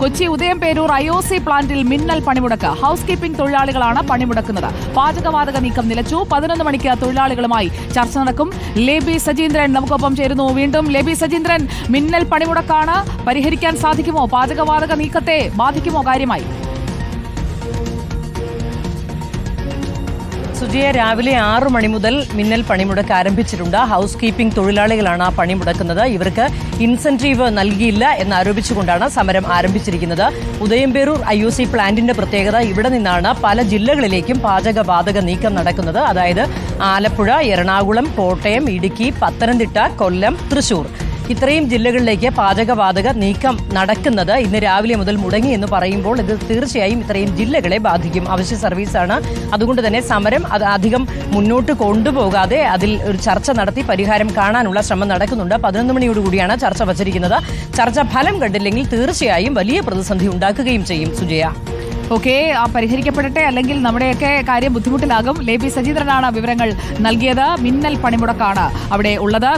Kochi Udayamperoor I O C പ്ലാന്റിൽ മിന്നൽ പണിമുടക്ക്. ഹൌസ് കീപ്പിംഗ് തൊഴിലാളികളാണ് പണിമുടക്കുന്നത്. പാചകവാതക നീക്കം നിലച്ചു. പതിനൊന്ന് മണിക്ക് തൊഴിലാളികളുമായി ചർച്ച നടക്കും. ലേബി സജീന്ദ്രൻ നമുക്കൊപ്പം ചേരുന്നു. വീണ്ടും ലേബി സജീന്ദ്രൻ മിന്നൽ പണിമുടക്കാണ്. പരിഹരിക്കാൻ സാധിക്കുമോ? പാചകവാതക നീക്കത്തെ ബാധിക്കുമോ? കാര്യമായി. സുജയ രാവിലെ ആറു മണി മുതൽ മിന്നൽ പണിമുടക്ക് ആരംഭിച്ചിട്ടുണ്ട്. ഹൗസ് കീപ്പിംഗ് തൊഴിലാളികളാണ് ആ പണിമുടക്കുന്നത് ഇവർക്ക് ഇൻസെന്റീവ് നൽകിയില്ല എന്നാരോപിച്ചുകൊണ്ടാണ് സമരം ആരംഭിച്ചിരിക്കുന്നത്. ഉദയംപേരൂർ ഐ ഒ സി പ്ലാന്റിന്റെ പ്രത്യേകത ഇവിടെ നിന്നാണ് പല ജില്ലകളിലേക്കും പാചകവാതക നീക്കം നടക്കുന്നത്. അതായത് ആലപ്പുഴ എറണാകുളം കോട്ടയം ഇടുക്കി പത്തനംതിട്ട കൊല്ലം തൃശൂർ. ഇത്രയും ജില്ലകളിലേക്ക് പാചകവാതക നീക്കം നടക്കുന്നത് ഇന്ന് രാവിലെ മുതൽ മുടങ്ങി എന്ന് പറയുമ്പോൾ ഇത് തീർച്ചയായും ഇത്രയും ജില്ലകളെ ബാധിക്കും. അവശ്യ സർവീസാണ് അതുകൊണ്ട് തന്നെ സമരം അത് അധികം മുന്നോട്ട് കൊണ്ടുപോകാതെ അതിൽ ഒരു ചർച്ച നടത്തി പരിഹാരം കാണാനുള്ള ശ്രമം നടക്കുന്നുണ്ട്. പതിനൊന്ന് മണിയോടുകൂടിയാണ് ചർച്ച വച്ചിരിക്കുന്നത്. ചർച്ച ഫലം കണ്ടില്ലെങ്കിൽ തീർച്ചയായും വലിയ പ്രതിസന്ധി ഉണ്ടാക്കുകയും ചെയ്യും. സുജയ. ഓക്കെ പരിഹരിക്കപ്പെടട്ടെ. അല്ലെങ്കിൽ നമ്മുടെയൊക്കെ കാര്യം ബുദ്ധിമുട്ടിലാകും. ലേബി സജീന്ദ്രനാണ് വിവരങ്ങൾ നൽകിയത്. മിന്നൽ പണിമുടക്കാണ് അവിടെ ഉള്ളത്.